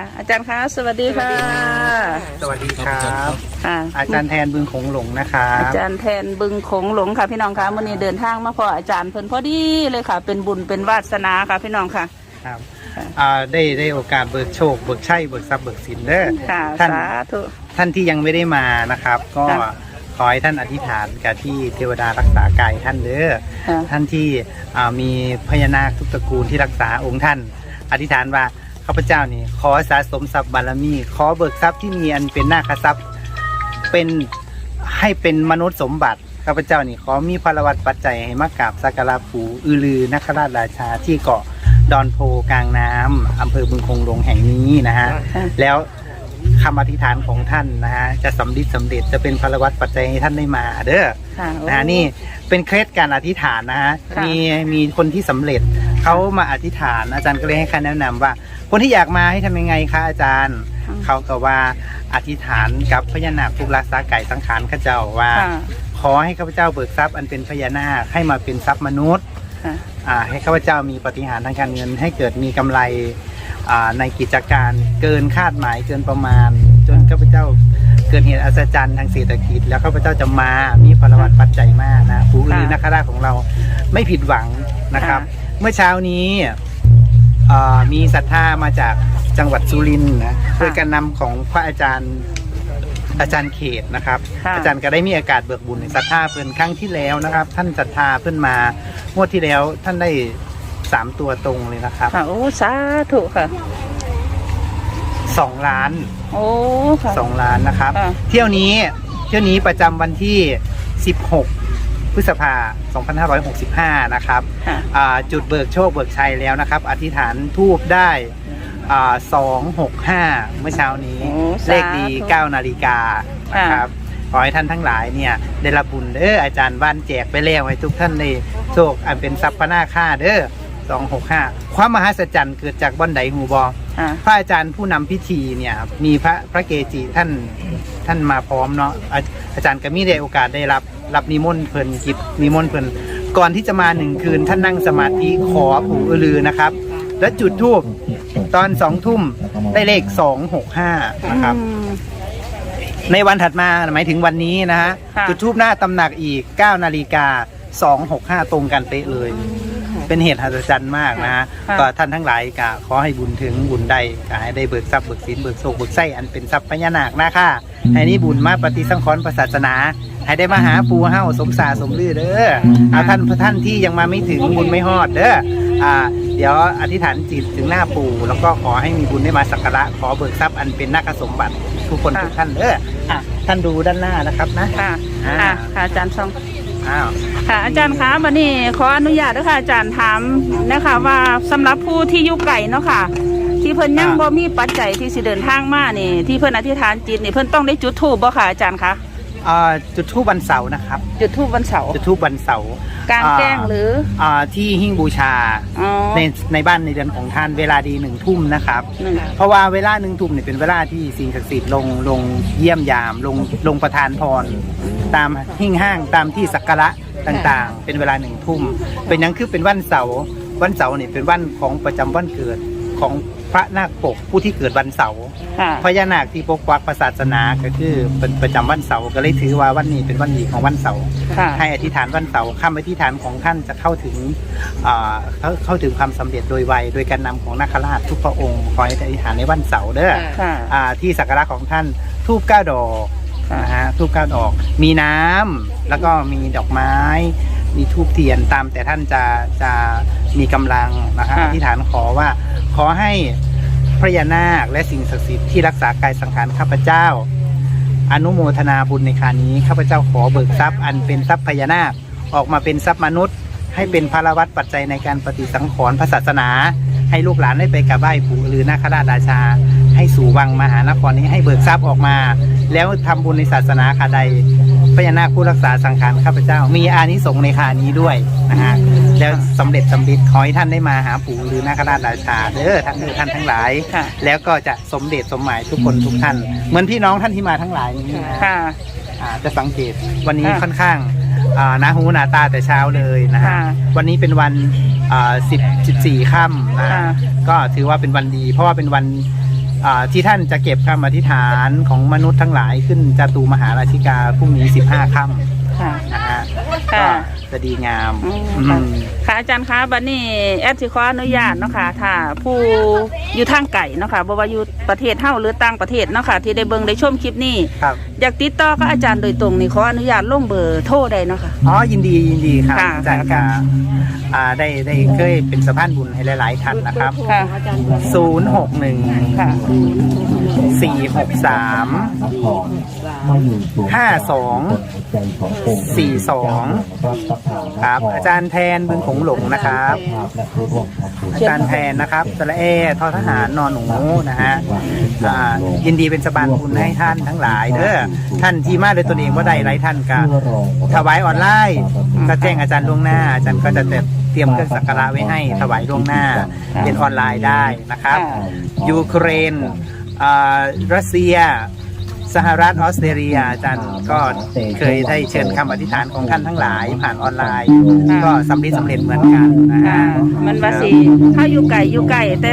ค่ะอาจารย์คะสวัสดีค่ะ สวัสดีครับ ค่ะ อาจารย์แทนบึงคงหลงนะครับอาจารย์แทนบึงโขงหลงค่ะพี่น้องคะวันนี้เดินทางมาพออาจารย์เพิ่นพอดีเลยค่ะ เป็นบุญเป็นวาสนาค่ะพี่น้องค่ะครับอ่าได้ได้โอกาสเบิกโชค เบิกชัยเบิกทรัพย์เบิกสินเด้อค่ะท่านสาธุท่านที่ยังไม่ได้มานะครับ ก็ค่ะขอให้ท่านอธิษฐานกับที่เทวดารักษากายท่านเด้อค่ะท่านที่อ่ามีพญานาคทุกตระกูลที่รักษาองค์ท่าน อธิษฐานว่า ข้าพเจ้านี่ขอสะสมทรัพย์บารมี ขอเบิกทรัพย์ที่มีอันเป็นนาคทรัพย์เป็นให้เป็นมนุษย์สมบัติข้าพเจ้านี่ขอมีพลวัตปัจจัยให้มากราบสักการะปู่อือลือนคราชราชาที่เกาะดอนโพกลางน้ำอำเภอบึงคงหลงแห่งนี้นะฮะค่ะแล้วคำอธิษฐานของท่านนะฮะจะสำลิดสำเร็จจะเป็นพลวัตปัจจัยให้ท่านได้มาเด้อ ค่ะนะฮะนี่เป็นเคล็ดการอธิษฐานนะฮะค่ะ มีมีคนที่สำเร็จ เขามาอธิษฐาน อาจารย์ก็เลยให้คำแนะนำว่า คนที่อยากมาให้ทำยังไงคะอาจารย์ เขาก็ว่าอธิษฐานกับพญานาคทุกรักษาไก่สังขารข้าเจ้าว่า ค่ะขอให้ข้าพเจ้าเบิกทรัพย์อันเป็นพญานาคให้มาเป็นทรัพย์มนุษย์ ค่ะ อ่าให้ข้าพเจ้ามีปฏิหารย์ทางการเงินให้เกิดมีกำไรอ่าในกิจการเกินคาดหมายเกินประมาณ จนข้าพเจ้าเกิดเหตุอัศจรรย์ทางเศรษฐกิจ แล้วข้าพเจ้าจะมามีพลวัตปัจจัยมากนะผู้ลือนักราชของเราไม่ผิดหวังนะครับ เมื่อเช้านี้อ่ามีศรัทธามาจากจังหวัดสุรินทร์นะโดยการนำของพระอาจารย์อาจารย์เขตนะครับ ค่ะ อาจารย์ก็ได้มีอากาศเบิกบุญในศรัทธาเพิ่นครั้งที่แล้วนะครับ ท่านศรัทธาเพิ่นมางวดที่แล้วท่านได้สามตัวตรงเลยนะครับค่ะโอ้สาธุค่ะ สองล้าน โอ้ค่ะ สองล้านนะครับ ค่ะ เที่ยวนี้เที่ยวนี้ประจำวันที่ 16 พฤษภา 2565 นะครับค่ะ อ่าจุดเบิกโชคเบิกชัยแล้วนะครับ อธิษฐานทูบได้สองหกห้าเมื่อเช้านี้ โอ้สาธุเลขดีเก้านาฬิกานะครับขอให้ท่านทั้งหลายเนี่ยได้รับบุญเด้ออาจารย์บ้านแจกไปแล้วให้ทุกท่านในโชคอันเป็นทรัพย์พนาค่าเด้อ สองหกห้าความมหัศจรรย์เกิดจากบ้านใดหูบอค่ะพระอาจารย์ผู้นำพิธีเนี่ยมีพระพระเกจิท่านท่านมาพร้อมเนาะอาอาจารย์ก็มีได้โอกาสได้รับรับนิมนต์เพลินกิจนิมนต์เพลินก่อนที่จะมาหนึ่งคืนท่านนั่งสมาธิขอปู่อือลือนะครับ และจุดทูบตอนสองทุ่มได้เลขสองหกห้านะครับ อืม ในวันถัดมาหมายถึงวันนี้นะฮะค่ะ จุดทูบหน้าตำหนักอีก 9 นาฬิกา 265 ตรงกันเป๊ะเลย เป็นเหตุหัศจรรย์มากนะฮะค่ะ ก็ท่านทั้งหลายก็ขอให้บุญถึงบุญใดก็ให้ได้เบิกทรัพย์เบิกสินเบิกโชคเบิกไส้อันเป็นทรัพย์พญานาคนะค่ะให้นี้บุญมาปฏิสังขรณ์ประศาสนา ให้ได้มาหาปูเฮ้าสมสาสมลือเด้อเอาท่านท่านที่ยังมาไม่ถึงบุญไม่ฮอดเด้ออ่าเดี๋ยวอธิษฐานจิตถึงหน้าปู่แล้วก็ขอให้มีบุญได้มาสักการะขอเบิกทรัพย์อันเป็นนาคสมบัติทุกคนค่ะทุกท่านเด้ออะท่านดูด้านหน้านะครับนะ ค่ะอ่า ค่ะค่ะอาจารย์ช่อง อ้าวค่ะ อาจารย์คะวันนี้ขออนุญาตด้วยค่ะอาจารย์ถามนะคะว่าสำหรับผู้ที่อยู่ไกลเนาะค่ะ ที่เพิ่นยังบ่มีปัจจัยที่สิเดินทางมานี่ ที่เพิ่นอธิษฐานจิตนี่เพิ่นต้องได้จุดธูปบ่ค่ะอาจารย์คะ อ่าจุดทูบวันเสาร์นะครับ จุดธูปวันเสาร์จุดทูบวันเสาร์กลางแจ้งหรืออ่าที่หิ้งบูชาอ๋อ ในในบ้านในเดือนของท่านเวลาดีหนึ่งทุ่มนะครับ หนึ่งเพราะว่าเวลาหนึ่งทุ่มเนี่ยเป็นเวลาที่สิ่งศักดิ์สิทธิ์ลงลงเยี่ยมยามลงลงประทานพร ตามหิ้งห้างตามที่สักการะต่างๆ เป็นเวลาหนึ่งทุ่มเป็นหยังคือเป็นวันเสาร์วันเสาร์เนี่ยเป็นวันของประจำวันเกิดของ พระนาคปกผู้ที่เกิดวันเสาร์ค่ะพญานาคที่ปกปักศาสนาก็คือเป็นประจำวันเสาร์ก็เลยถือว่าวันนี้เป็นวันดีของวันเสาร์ค่ะให้อธิษฐานวันเสาร์คำอธิษฐานของท่านจะเข้าถึงอ่าเข้าเข้าถึงความสำเร็จโดยไวโดยการนำของนาคราชทุกพระองค์ขอให้อธิษฐานในวันเสาร์เด้อ ค่ะ อ่าที่สักการะของท่านทูบเก้าดอกค่ะ นะฮะทูบเก้าดอก มีน้ำแล้วก็มีดอกไม้ มีทูบเทียนตามแต่ท่านจะจะมีกำลังนะฮะค่ะ อธิษฐานขอว่าข อให้พระยานาคและสิ่งศักดิ์สิทธิ์ที่รักษากายสังขารข้าพเจ้า อนุโมทนาบุญในครานี้ข้าพเจ้าขอเบิกทรัพย์อันเป็นทรัพย์พญานาคออกมาเป็นทรัพย์มนุษย์ ให้เป็นพลวัตปัจจัยในการปฏิสังขรณ์พระศาสนา ให้ลูกหลานได้ไปกราบไหว้ปู่หรือนาคราชราชา ให้สู่วังมหานครนี้ให้เบิกทรัพย์ออกมา แล้วทำบุญในศาสนาคาใด ญานาคผู้รักษาสังขารข้าพเจ้า มีอานิสงส์ในครานี้ด้วยนะฮะแล้วสำเร็จสำเร็จขอให้ท่านได้มาหาปู่หรือนาคราชราชาเด้อท่านเด้อท่านทั้งหลาย ค่ะ แล้วก็จะสมเด็จสมหมายทุกคนทุกท่าน เหมือนพี่น้องท่านที่มาทั้งหลายนี้นะ ค่ะ อ่าจะสังเกตวันนี้ค่ะค่อนข้างอ่าหนาหูหนาตาแต่เช้าเลยนะฮะค่ะวันนี้เป็นวันอ่าสิบสิบสี่ค่ำนะฮะค่ะก็ถือว่าเป็นวันดี เพราะว่าเป็นวัน อ่าที่ท่านจะเก็บคำอธิษฐานของมนุษย์ทั้งหลายขึ้นจตุมหาราชิกาพรุ่งนี้ 15ค่ำ ค่ะ นะฮะค่ะก็จะดีงามอืม อืค่ะมค่ะอาจารย์คะบัดนี้แอดสิขออนุญาตเนาะค่ะถ้าผู้อยู่ทางไก่เนาะค่ะบ่ว่าอยู่ประเทศเฮาหรือต่างประเทศเนาะค่ะที่ได้เบิ่งได้ชมคลิปนี้ ครับ อยากติดต่อกับอาจารย์โดยตรงนี่ขออนุญาตลงเบอร์โทรได้เนาะค่ะ อ๋อ ยินดียินดีครับค่ะอาจารย์ค่ะกาอ่าได้ได้เคยเป็นสะพานบุญให้หลาย ๆ ท่านนะครับ ค่ะ061ค่ะ463 52 42ครับ อาจารย์แทนบึงขงหลงนะครับ อาจารย์แทนนะครับสระเอทอทหารนอนหนูนะฮะอ่ายินดีเป็นสะบานบุญให้ท่านทั้งหลายเด้อท่านที่มาโดยตนเองว่าใดไรท่านก็ถวายออนไลน์ก็แจ้งอาจารย์ล่วงหน้า อาจารย์ก็จะเตรียมเครื่องสักการะไว้ให้ถวายล่วงหน้าเรียนออนไลน์ได้นะครับค่ะยูเครนอ่ารัสเซีย สหรัฐออสเตรเลียอาจารย์ก็เคยได้เชิญคำอธิษฐานของท่านทั้งหลาย ผ่านออนไลน์ค่ะก็สำเร็จสำเร็จเหมือนกันนะค่ะฮะ มันว่าสิถ้าอยู่ไก่อยู่ไก่แต่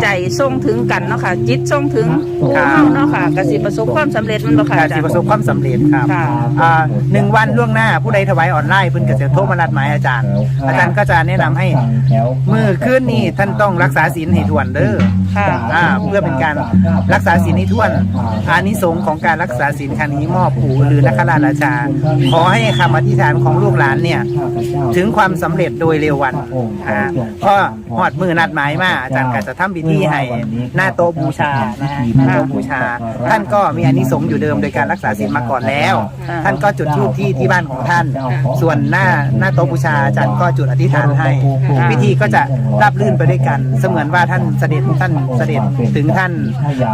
ใจส่งถึงกันเนาะค่ะ จิตส่งถึงผู้เฮาเนาะค่ะก็สิประสบความสำเร็จมันบ่ค่ะการอาจารที่ย์ประสบความสำเร็จครับค่ะ อ่าหนึ่งวันล่วงหน้าผู้ใดถวายออนไลน์เพิ่นก็จะโทรมานัดหมายอาจารย์ อาจารย์ก็จะแนะนำให้ มือคืนนี้ท่านต้องรักษาศีลให้ทวนเด้อ ค่ะ อ่าเพื่อเป็นการรักษาศีลให้ทวนอานิสงส์ของการรักษาศีลครั้งนี้มอบปู่หรือนักราชราชา ขอให้คำอธิษฐานของลูกหลานเนี่ย ถึงความสำเร็จโดยเร็ววันอ่าพอหอดมือนัดหมายมาอาจารย์ก็จะทำพิธีให้หน้าโต๊ะบูชานะฮะหน้าโต๊ะบูชา ท่านก็มีอานิสงส์อยู่เดิมโดยการรักษาศีลมาก่อนแล้วค่ะท่านก็จุดธูปที่ที่บ้านของท่าน ส่วนหน้าหน้าโต๊ะบูชาอาจารย์ก็จุดอธิษฐานให้ พิธีก็จะราบรื่นไปด้วยกัน เสมือนว่าท่านเสด็จท่านเสด็จถึงท่าน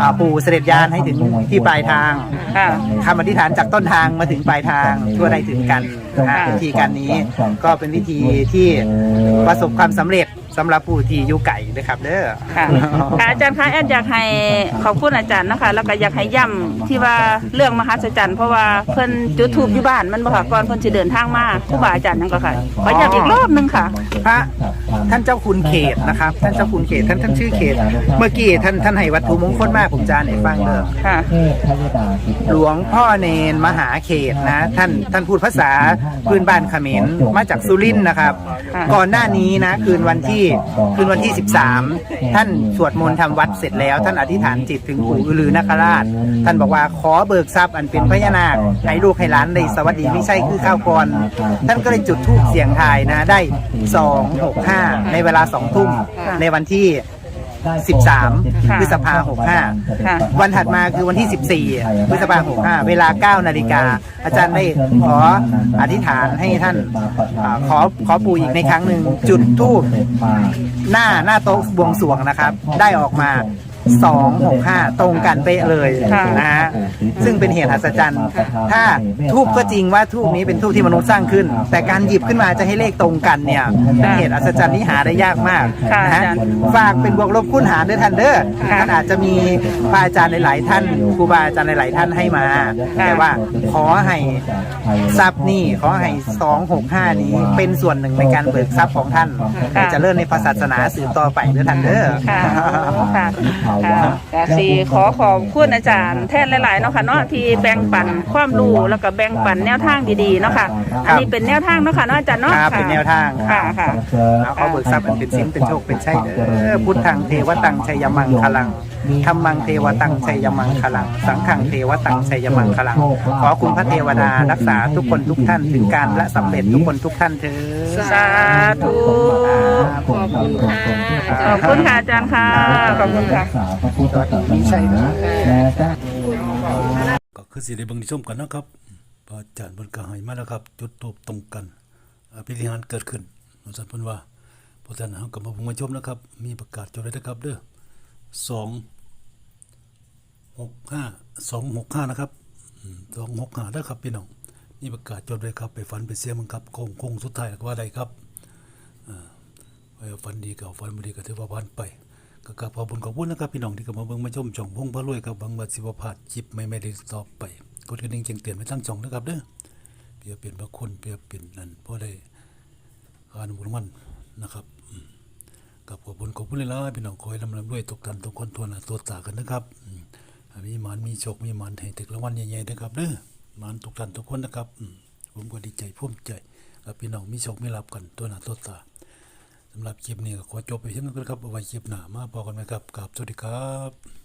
อ่าปู่เสด็จยานให้ถึงที่ปลายทางค่ะ คำอธิษฐานจากต้นทางมาถึงปลายทางทั่วได้ถึงกันนะฮะค่ะพิธีการนี้ก็เป็นพิธีที่ประสบความสำเร็จ สำหรับผู้ที่อยู่ไก่นะครับเด้อค่ะค่ะอาจารย์คะแอดอยากให้ขอบคุณอาจารย์นะคะแล้วก็อยากให้ย้ำที่ว่าเรื่องมหัศจรรย์เพราะว่าเพิ่นจุดทูบอยู่บ้านมันบ่ค่ะก่อนเพิ่นสิเดินทางมาครูบาอาจารย์นั่นก็ค่ะขอย้ำอีกรอบหนึงค่ะ พระท่านเจ้าคุณเขตนะครับ ท่านเจ้าคุณเขตท่านท่านชื่อเขต เมื่อกี้ท่านท่านให้วัตถุมงคลมากผมจะอ่านให้ฟังเด้อ ค่ะ หลวงพ่อเนนมหาเขตนะท่านท่านพูดภาษาพื้นบ้านเขมรมาจากสุรินทร์นะครับ ค่ะ ก่อนหน้านี้นะคืนวันที่คืนวันที่ 13 ท่านสวดมนต์ทำวัดเสร็จแล้ว ท่านอธิษฐานจิตถึงปู่อือลือนคราช ท่านบอกว่าขอเบิกทรัพย์อันเป็นพญานาคให้ลูกให้หลานได้สวัสดีไม่ใช่คือข้าวกรท่านก็เลยจุดธูปเสียงทายนะได้ 265 ในเวลา2ทุ่มค่ะในวันที่ 13ค่ะพฤษภาคมค่ะ65วันถัดมาคือวันที่ 14 พฤษภาคม65เวลา 9 นาฬิกา อาจารย์ได้ขออธิษฐานให้ท่านอาขอขอปู่อีกในครั้งหนึ่งจุดทูบหน้าหน้าโต๊ะบวงสรวงนะครับ ได้ออกมา 265 ตรงกันเป๊ะเลยค่ะนะฮะซึ่งเป็นเหตุอัศจรรย์ถ้าทูบก็จริงว่าทูบนี้เป็นทูบที่มนุษย์สร้างขึ้น แต่การหยิบขึ้นมาจะให้เลขตรงกันเนี่ยเป็นเหตุอัศจรรย์ที่หาได้ยากมากค่ะนะฮะอาจารย์ ฝากเป็นบวกลบคูณหารด้วยท่านเด้อค่ะท่านอาจจะมีพระอาจารย์หลายๆท่านครูบาอาจารย์หลายๆท่านให้มา ค่ะ แต่ว่าขอให้ทรัพย์นี่ขอให้สองหกห้านี้เป็นส่วนหนึ่งในการเบิกทรัพย์ของท่านให้เจะเริ่มในพระศาสนาสืบต่อไปเด้อท่านเด้อค่ะค่ะค่ะก็สิขอขอบคุณอาจารย์แทนหลายๆเนาะค่ะเนาะที่แบ่งปันความรู้แล้วก็แบ่งปันแนวทางดีๆเนาะค่ะ อันนี้เป็นแนวทางเนาะค่ะเนาะอาจารย์เนาะครับเป็นแนวทางค่ะค่ะเอาขอเบิกทรัพย์อันเป็นสินเป็นโชคเป็นชัยเด้อพุทธังเทวตังชัยมังคลังธรรมังเทวตังชัยมังคลัง สังฆังเทวตังชัยมังคลัง ขอคุณพระเทวดารักษาทุกคนทุกท่านถึงการและสำเร็จทุกคนทุกท่านเถิดสาธุขอบคุณค่ะขอบคุณค่ะอาจารย์ค่ะขอบคุณค่ะมีชัยเด้อก็คือสิได้เบิ่งได้ชมกันนะครับพระอาจารย์เพิ่นก็ให้มาแล้วครับ จุดทูปตรงกันอภิธิหารเกิดขึ้นว่าซั่นเพิ่นว่าเพราะฉะนั้นเฮาก็มาเบิ่งมาชมนะครับ มีประกาศจดไว้นะครับเด้อ 2 65 265นะครับอืม265เด้ครับพี่น้องมีประกาศจดไว้ครับ ไปฝันไปเสียมึงครับคงคงสุดท้ายก็ว่าได้ครับไว้ฝันดีก็ฝันบ่ดีก็ถือว่าผ่านไปก็กราบขอบคุณขอบคุณนะครับพี่น้องที่เข้ามาเบิ่งมาชมช่องพงพระรวยครับบางวัดสิบพลาดคลิปไม่ไม่ได้ต่อไปกดกระดิ่งแจ้งเตือนไว้ทั้งช่องนะครับเด้อเพื่อเปลี่ยนพระคุณเพื่อเปลี่ยนนั่นเพราะได้อานุโมทนนะครับ ขอบคุณขอบคุณเลยล่ะพี่น้องคอยลำลำด้วยตกทันทุกคนทวนตัวตากันนะครับมีหมันมีโชคมีหมันให้ถึกละวันใหญ่ๆนะครับเด้อหมันทุกท่านทุกคนนะครับผมก็ดีใจพุ่มใจกับพี่น้องมีโชคมีลับกันตัวหน้าตัวตาสำหรับคลิปนี้ก็ขอจบไปเช่นนั้นครับเอาไว้คลิปหน้ามาพอกันไหมครับกับสวัสดีครับ